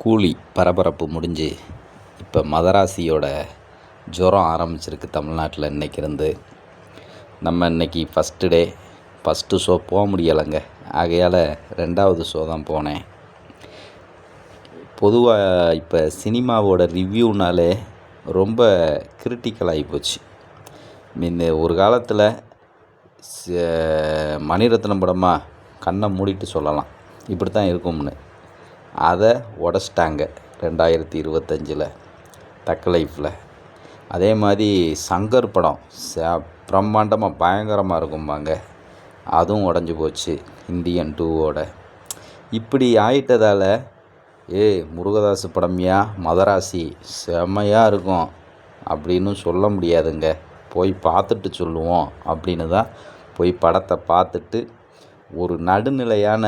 கூலி பரபரப்பு முடிஞ்சு இப்போ மதராசியோட ஜுரம் ஆரம்பிச்சிருக்கு தமிழ்நாட்டில் இன்னைக்கு இருந்து. நம்ம இன்னைக்கு ஃபஸ்ட்டு டே ஃபஸ்ட்டு ஷோ போக முடியலைங்க. ஆகையால் ரெண்டாவது ஷோ தான் போனேன். பொதுவாக இப்போ சினிமாவோட ரிவ்யூனாலே ரொம்ப கிரிட்டிக்கல் ஆகிப்போச்சு முன்ன ஒரு காலத்தில் மணிரத்னம் படமாக கண்ணை மூடிட்டு சொல்லலாம். இப்படி தான் இருக்கும்னு. அதை உடச்சிட்டாங்க ரெண்டாயிரத்தி இருபத்தஞ்சில் தக்க லைஃப்பில் அதே மாதிரி சங்கர் படம் ச பிரம்மாண்டமாக பயங்கரமாக இருக்கும்பாங்க. அதுவும் உடஞ்சி போச்சு இந்தியன் டூவோட இப்படி ஆயிட்டதால் ஏ முருகதாஸ் படம்யா மதராசி செம்மையாக இருக்கும் அப்படின்னு சொல்ல முடியாதுங்க. போய் பார்த்துட்டு சொல்லுவோம் அப்படின்னு தான் போய் படத்தை பார்த்துட்டு ஒரு நடுநிலையான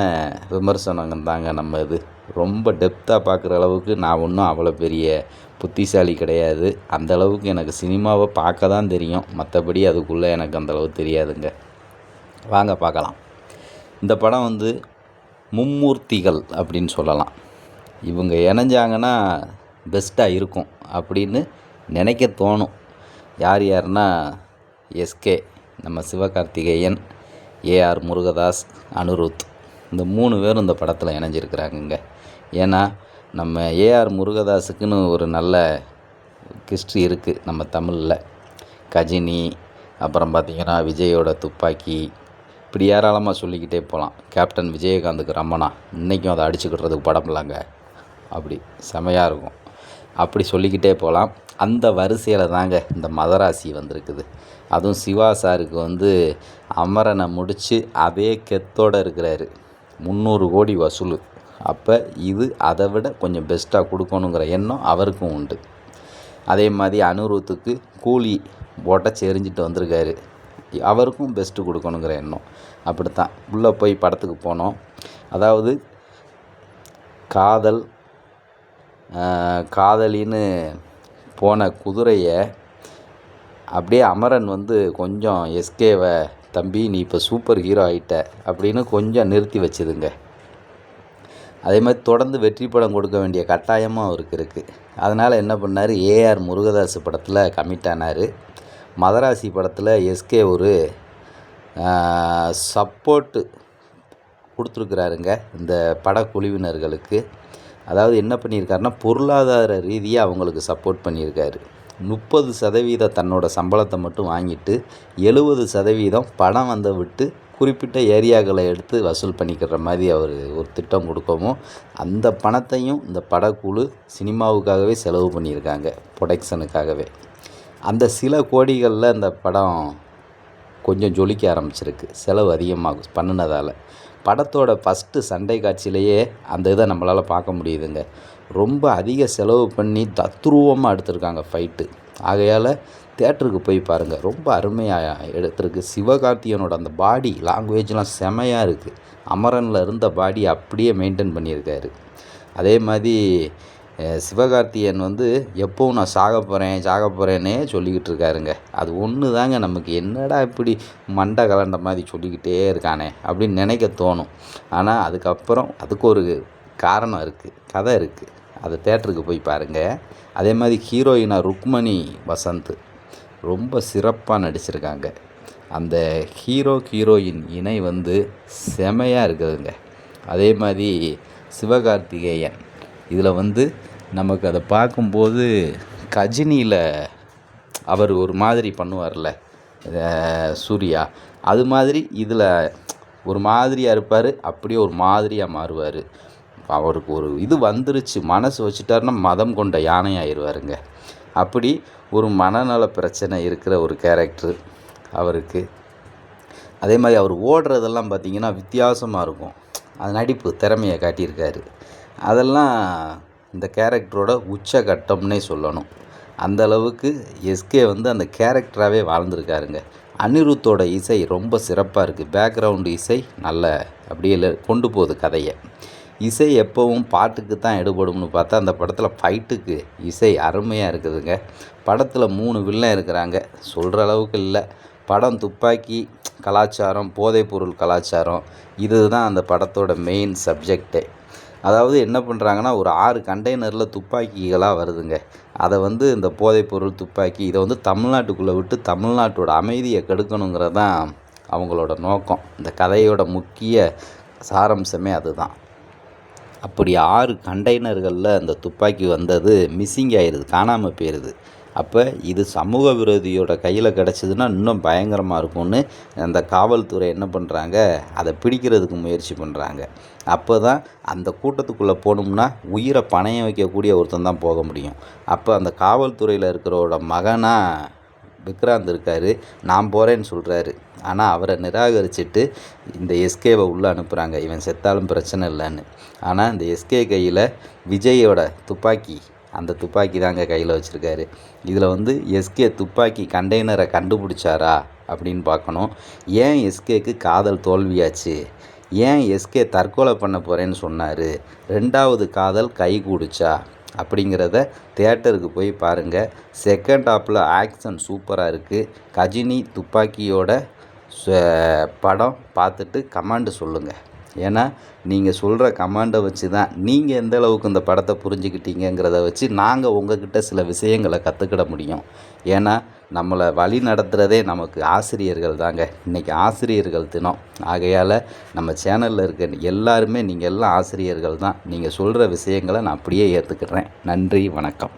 விமர்சனங்க தாங்க நம்ம இது. ரொம்ப டெப்த்தாக பார்க்குற அளவுக்கு நான் ஒன்றும் அவ்வளோ பெரிய புத்திசாலி கிடையாது. அந்த அளவுக்கு எனக்கு சினிமாவை பார்க்க தான் தெரியும். மற்றபடி அதுக்குள்ளே எனக்கு அந்தளவு தெரியாதுங்க. வாங்க பார்க்கலாம். இந்த படம் வந்து மும்மூர்த்திகள் அப்படின்னு சொல்லலாம். இவங்க இணைஞ்சாங்கன்னா பெஸ்ட்டாக இருக்கும் அப்படின்னு நினைக்க தோணும். யார் யாருன்னா எஸ்கே நம்ம சிவகார்த்திகேயன் ஏஆர் முருகதாஸ் அனுருத். இந்த மூணு பேரும் இந்த படத்தில் இணைஞ்சிருக்கிறாங்கங்க. ஏன்னா நம்ம ஏஆர் முருகதாஸுக்குன்னு ஒரு நல்ல ஹிஸ்ட்ரி இருக்குது நம்ம தமிழில். கஜினி அப்புறம் பார்த்திங்கன்னா விஜயோட துப்பாக்கி. இப்படி ஏராளமாக சொல்லிக்கிட்டே போகலாம் கேப்டன் விஜயகாந்துக்கு ரமணா. இன்றைக்கும் அதை அடிச்சுக்கிட்டுறதுக்கு படம் இல்லைங்க. அப்படி செமையாக இருக்கும். அப்படி சொல்லிக்கிட்டே போகலாம் அந்த வரிசையில் தாங்க இந்த மதராசி வந்திருக்குது. அதுவும் சிவா சாருக்கு வந்து அமரனை முடித்து அதே கெத்தோடு இருக்கிறாரு. முந்நூறு கோடி வசூல். அப்போ இது அதை விட கொஞ்சம் பெஸ்ட்டாக கொடுக்கணுங்கிற எண்ணம் அவருக்கும் உண்டு. அதே மாதிரி அனுருவத்துக்கு கூலி உடச்சி செறிஞ்சிட்டு வந்திருக்காரு. அவருக்கும் பெஸ்ட்டு கொடுக்கணுங்கிற எண்ணம். அப்படி தான் உள்ளே போய் படத்துக்கு போனோம். அதாவது காதல் காதலின்னு போன குதிரையை அப்படியே அமரன் வந்து கொஞ்சம் எஸ்கேவை தம்பி நீ இப்போ சூப்பர் ஹீரோ ஆகிட்ட அப்படின்னு கொஞ்சம் நிறுத்தி வச்சுதுங்க. அதே மாதிரி தொடர்ந்து வெற்றி படம் கொடுக்க வேண்டிய கட்டாயமும் அவருக்கு இருக்குது அதனால் என்ன பண்ணார்? ஏஆர் முருகதாஸ் படத்தில் கமிட் ஆனார். மதராசி படத்தில் எஸ்கே ஒரு சப்போர்ட்டு கொடுத்துருக்குறாருங்க இந்த படக்குழுவினர்களுக்கு. அதாவது என்ன பண்ணியிருக்காருன்னா பொருளாதார ரீதியாக அவங்களுக்கு சப்போர்ட் பண்ணியிருக்காரு. முப்பது சதவீத தன்னோட சம்பளத்தை மட்டும் வாங்கிட்டு எழுபது சதவீதம் படம் வந்த விட்டு குறிப்பிட்ட ஏரியாக்களை எடுத்து வசூல் பண்ணிக்கிற மாதிரி அவர் ஒரு திட்டம் கொடுக்கவும் அந்த பணத்தையும் இந்த படக்குழு சினிமாவுக்காகவே செலவு பண்ணியிருக்காங்க ப்ரொடக்ஷனுக்காகவே. அந்த சில கோடிகளில் இந்த படம் கொஞ்சம் ஜொலிக்க ஆரம்பிச்சிருக்கு செலவு அதிகமாக பண்ணினதால். படத்தோட ஃபஸ்ட்டு சண்டை காட்சியிலேயே அந்த இதை நம்மளால் பார்க்க முடியுதுங்க. ரொம்ப அதிக செலவு பண்ணி தத்ரூபமாக எடுத்திருக்காங்க ஃபைட்டு ஆகையால் தேட்டருக்கு போய் பாருங்கள் ரொம்ப அருமையாக எடுத்திருக்கு. சிவகார்த்தியனோட அந்த பாடி லாங்குவேஜ்லாம் செமையாக இருக்குது அமரனில் இருந்த பாடி அப்படியே மெயின்டைன் பண்ணியிருக்காரு. அதே மாதிரி சிவகார்த்தியன் வந்து எப்போவும் நான் சாக போகிறேன் சாக போகிறேன்னே சொல்லிக்கிட்டு இருக்காருங்க. அது ஒன்று தாங்க நமக்கு. என்னடா இப்படி மண்டை கலண்ட மாதிரி சொல்லிக்கிட்டே இருக்கானே அப்படின்னு நினைக்க தோணும். ஆனால் அதுக்கப்புறம் அதுக்கு ஒரு காரணம் இருக்குது கதை இருக்குது அதை தேட்டருக்கு போய் பாருங்கள் அதே மாதிரி ஹீரோயினாக ருக்மணி வசந்த் ரொம்ப சிறப்பாக நடிச்சிருக்காங்க. அந்த ஹீரோ ஹீரோயின் இணை வந்து செமையாக இருக்குதுங்க. அதே மாதிரி சிவகார்த்திகேயன். இதில் வந்து நமக்கு அதை பார்க்கும்போது கஜினியில் அவர் ஒரு மாதிரி பண்ணுவார்ல சூர்யா. அது மாதிரி இதில் ஒரு மாதிரியாக இருப்பார் அப்படியே ஒரு மாதிரியாக மாறுவார். அவருக்கு ஒரு இது வந்துருச்சு. மனசு வச்சுட்டாருன்னா மதம் கொண்ட யானை ஆயிடுவாருங்க. அப்படி ஒரு மனநல பிரச்சனை இருக்கிற ஒரு கேரக்டர் அவருக்கு. அதே மாதிரி அவர் ஓடுறதெல்லாம் பார்த்திங்கன்னா வித்தியாசமாக இருக்கும். அது நடிப்பு திறமையை காட்டியிருக்காரு. அதெல்லாம் இந்த கேரக்டரோட உச்சகட்டம்னே சொல்லணும். அந்த அளவுக்கு எஸ்கே வந்து அந்த கேரக்டராகவே வாழ்ந்திருக்காருங்க. அனிருத்தோட இசை ரொம்ப சிறப்பாக இருக்குது பேக்ரவுண்டு இசை நல்ல அப்படியே கொண்டு போகுது கதையை. இசை எப்போவும் பாட்டுக்கு தான் எடுபடும்னு பார்த்தா அந்த படத்தில் ஃபைட்டுக்கு இசை அருமையாக இருக்குதுங்க. படத்தில் மூணு வில்லன் இருக்கிறாங்க. சொல்கிற அளவுக்கு இல்லை. படம் துப்பாக்கி கலாச்சாரம் போதைப்பொருள் கலாச்சாரம் இதுதான் அந்த படத்தோட மெயின் சப்ஜெக்டே அதாவது என்ன பண்ணுறாங்கன்னா ஒரு ஆறு கண்டெய்னரில் துப்பாக்கிகளாக வருதுங்க. அதை வந்து இந்த போதைப்பொருள் துப்பாக்கி இதை வந்து தமிழ்நாட்டுக்குள்ளே விட்டு தமிழ்நாட்டோட அமைதியை கெடுக்கணுங்கிறது தான் அவங்களோட நோக்கம். இந்த கதையோட முக்கிய சாரம்சமே அதுதான். அப்படி ஆறு கண்டெய்னர்களில் அந்த துப்பாக்கி வந்தது மிஸ்ஸிங் ஆயிடுது காணாமல் போயிடுது அப்போ இது சமூக விரோதியோட கையில் கிடச்சிதுன்னா இன்னும் பயங்கரமாக இருக்கும்னு அந்த காவல்துறை என்ன பண்ணுறாங்க அதை பிடிக்கிறதுக்கு முயற்சி பண்ணுறாங்க அப்போ தான் அந்த கூட்டத்துக்குள்ளே போகணும்னா உயிரை பணையம் வைக்கக்கூடிய ஒருத்தன் தான் போக முடியும். அப்போ அந்த காவல்துறையில் இருக்கிறோட மகனாக விக்ராந்த் இருக்கார் நான் போகிறேன்னு சொல்கிறாரு ஆனால் அவரை நிராகரிச்சுட்டு இந்த எஸ்கேவை உள்ளே அனுப்புகிறாங்க இவன் செத்தாலும் பிரச்சனை இல்லைன்னு. ஆனால் இந்த எஸ்கே கையில் விஜயோட துப்பாக்கி அந்த துப்பாக்கி தாங்க கையில் வச்சுருக்காரு. இதில் வந்து எஸ்கே துப்பாக்கி கண்டெய்னரை கண்டுபிடிச்சாரா அப்படின்னு பார்க்கணும். ஏன் எஸ்கேக்கு காதல் தோல்வியாச்சு? ஏன் எஸ்கே தற்கொலை பண்ண போகிறேன்னு சொன்னார்? ரெண்டாவது காதல் கை கூடுச்சா? அப்படிங்கிறத தேட்டருக்கு போய் பாருங்கள் செகண்ட் ஆப்பில் ஆக்ஷன் சூப்பராக இருக்குது கஜினி துப்பாக்கியோட ச- படம் பார்த்துட்டு கமாண்டு சொல்லுங்கள் ஏன்னா நீங்கள் சொல்கிற கமாண்டை வச்சு தான் நீங்கள் எந்த அளவுக்கு இந்த படத்தை புரிஞ்சுக்கிட்டீங்கிறத வச்சு நாங்கள் உங்ககிட்ட சில விஷயங்களை கற்றுக்கிட முடியும். ஏன்னா நம்மளை வழி நடத்துகிறதே நமக்கு ஆசிரியர்கள் தாங்க. இன்றைக்கி ஆசிரியர்கள் தினம். ஆகையால் நம்ம சேனலில் இருக்க எல்லாருமே நீங்கள் எல்லாம் ஆசிரியர்கள் தான். நீங்கள் சொல்கிற விஷயங்களை நான் அப்படியே ஏற்றுக்கிறேன் நன்றி வணக்கம்.